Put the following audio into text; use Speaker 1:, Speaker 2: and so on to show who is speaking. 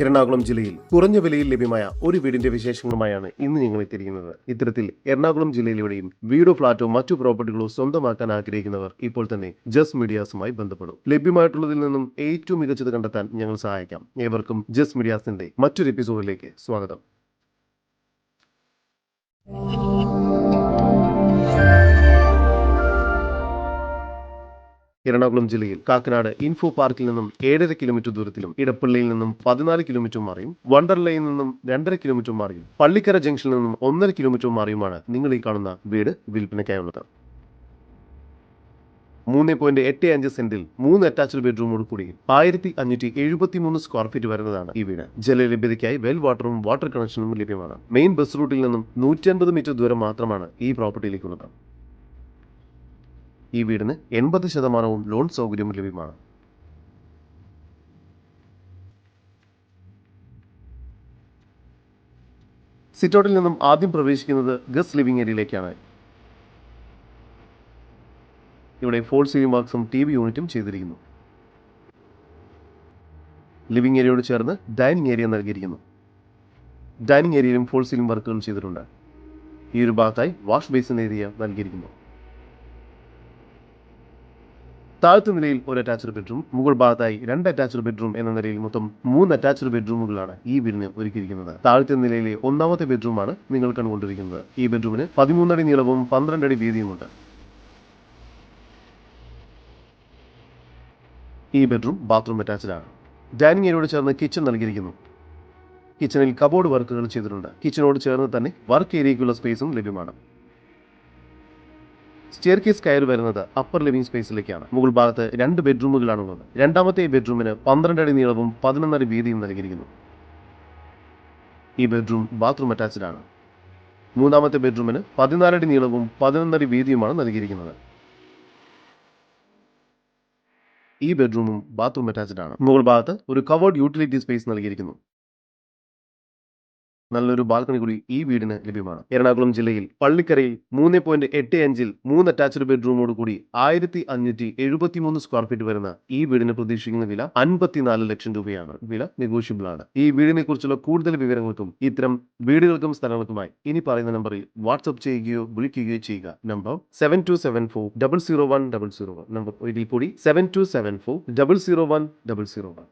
Speaker 1: എറണാകുളം ജില്ലയിൽ കുറഞ്ഞ വിലയിൽ ലഭ്യമായ ഒരു വീടിന്റെ വിശേഷങ്ങളുമായാണ് ഇന്ന് ഞങ്ങൾ എത്തിയിരിക്കുന്നത്. ഇത്തരത്തിൽ എറണാകുളം ജില്ലയിലൂടെയും വീടോ ഫ്ളാറ്റോ മറ്റു പ്രോപ്പർട്ടികളോ സ്വന്തമാക്കാൻ ആഗ്രഹിക്കുന്നവർ ഇപ്പോൾ തന്നെ ജസ് മീഡിയാസുമായി ബന്ധപ്പെടും. ലഭ്യമായിട്ടുള്ളതിൽ നിന്നും ഏറ്റവും മികച്ചത് കണ്ടെത്താൻ ഞങ്ങൾ സഹായിക്കാം. ഏവർക്കും ജസ് മീഡിയാസിന്റെ മറ്റൊരു എപ്പിസോഡിലേക്ക് സ്വാഗതം. എറണാകുളം ജില്ലയിൽ കാക്കനാട് ഇൻഫോ പാർക്കിൽ നിന്നും ഏഴര കിലോമീറ്റർ ദൂരത്തിലും ഇടപ്പള്ളിയിൽ നിന്നും പതിനാല് കിലോമീറ്റർ മാറിയും വണ്ടർലയിൽ നിന്നും രണ്ടര കിലോമീറ്റർ മാറിയും പള്ളിക്കര ജംഗ്ഷനിൽ നിന്നും ഒന്നര കിലോമീറ്റർ മാറിയുമാണ് നിങ്ങൾ ഈ കാണുന്ന വീട് വിൽപ്പനയ്ക്കായുള്ളത്. മൂന്ന് പോയിന്റ് എട്ട് അഞ്ച് സെന്റിൽ മൂന്ന് അറ്റാച്ച്ഡ് ബെഡ്റൂമോട് കൂടി ആയിരത്തി അഞ്ഞൂറ്റി എഴുപത്തി മൂന്ന് സ്ക്വയർ ഫീറ്റ് വരുന്നതാണ് ഈ വീട്. ജലലഭ്യതയ്ക്കായി വെൽ വാട്ടറും വാട്ടർ കണക്ഷനും ലഭ്യമാണ്. മെയിൻ ബസ് റൂട്ടിൽ നിന്നും നൂറ്റി അൻപത് മീറ്റർ ദൂരം മാത്രമാണ് ഈ പ്രോപ്പർട്ടിയിലേക്കുള്ളത് ഈ വീടിന് എൺപത് ശതമാനവും ലോൺ സൗകര്യവും ലഭ്യമാണ്. സിറ്റൗട്ടിൽ നിന്നും ആദ്യം പ്രവേശിക്കുന്നത് ഗസ്റ്റ് ലിവിംഗ് ഏരിയയിലേക്കാണ് ഇവിടെ ഫോൾ സീലിംഗ് വർക്ക്സും ടി വി യൂണിറ്റും ചെയ്തിരിക്കുന്നു. ലിവിംഗ് ഏരിയയോട് ചേർന്ന് ഡൈനിങ് ഏരിയ നൽകിയിരിക്കുന്നു. ഡൈനിങ് ഏരിയയിലും ഫോൾ സീലിംഗ് വർക്കുകൾ ചെയ്തിട്ടുണ്ട്. ഈ ഒരു ഭാഗത്തായി വാഷ് ബേസിൻ ഏരിയ നൽകിയിരിക്കുന്നു. താഴത്തെ നിലയിൽ ഒരു അറ്റാച്ച്ഡ് ബെഡ്റൂം മുകൾ ഭാഗത്തായി രണ്ട് അറ്റാച്ച്ഡ് ബെഡ്റൂം എന്ന നിലയിൽ മൊത്തം മൂന്ന് അറ്റാച്ച്ഡ് ബെഡ്റൂമുകളാണ് ഈ വീടിന് ഒരുക്കിയിരിക്കുന്നത്. താഴത്തെ നിലയിലെ ഒന്നാമത്തെ ബെഡ്റൂമാണ് നിങ്ങൾ കണ്ടുകൊണ്ടിരിക്കുന്നത്. ഈ ബെഡ്റൂമിന് പതിമൂന്നടി നീളവും പന്ത്രണ്ട് അടി വീതിയുമുണ്ട്. ഈ ബെഡ്റൂം ബാത്റൂം അറ്റാച്ച്ഡ് ആണ്. ഡൈനിങ് ഏരിയയോട് ചേർന്ന് കിച്ചൺ നൽകിയിരിക്കുന്നു. കിച്ചണിൽ കബോർഡ് വർക്കുകൾ ചെയ്തിട്ടുണ്ട്. കിച്ചണോട് ചേർന്ന് തന്നെ വർക്ക് ഏരിയയ്ക്കുള്ള സ്പേസും ലഭ്യമാണ്. സ്റ്റെയർ കേസ് കയറി വരുന്നത് അപ്പർ ലിവിംഗ് സ്പേസിലേക്കാണ് മുകൾ ഭാഗത്ത് രണ്ട് ബെഡ്റൂമുകളാണുള്ളത് രണ്ടാമത്തെ ബെഡ്റൂമിന് പന്ത്രണ്ട് അടി നീളവും പതിനൊന്നടി വീതിയും നൽകിയിരിക്കുന്നു. ഈ ബെഡ്റൂം ബാത്റൂം അറ്റാച്ച്ഡ് ആണ്. മൂന്നാമത്തെ ബെഡ്റൂമിന് പതിനാലടി നീളവും പതിനൊന്നടി വീതിയുമാണ് നൽകിയിരിക്കുന്നത്. ഈ ബെഡ്റൂമും ബാത്റൂം അറ്റാച്ച്ഡ് ആണ്. മുകൾ ഭാഗത്ത് ഒരു കവേർഡ് യൂട്ടിലിറ്റി സ്പേസ് നൽകിയിരിക്കുന്നു. നല്ലൊരു ബാൽക്കണി കൂടി ഈ വീടിന് ലഭ്യമാണ്. എറണാകുളം ജില്ലയിൽ പള്ളിക്കരയിൽ മൂന്ന് പോയിന്റ് എട്ട് അഞ്ചിൽ മൂന്ന് അറ്റാച്ച്ഡ് ബെഡ്റൂമോട് കൂടി ആയിരത്തി അഞ്ഞൂറ്റി എഴുപത്തി മൂന്ന് സ്ക്വയർ ഫീറ്റ് വരുന്ന ഈ വീടിന് പ്രതീക്ഷിക്കുന്ന വില അൻപത്തിനാല് ലക്ഷം രൂപയാണ്. വില നെഗോഷ്യബിൾ ആണ്. ഈ വീടിനെ കുറിച്ചുള്ള കൂടുതൽ വിവരങ്ങൾക്കും ഇത്തരം വീടുകൾക്കും സ്ഥലങ്ങൾക്കുമായി ഇനി പറയുന്ന നമ്പറിൽ വാട്സ്ആപ്പ് ചെയ്യുകയോ വിളിക്കുകയോ ചെയ്യുക. Number seven two seven four double zero one double zero one number ഒരിക്കൽ കൂടി seven two seven four double zero one double zero one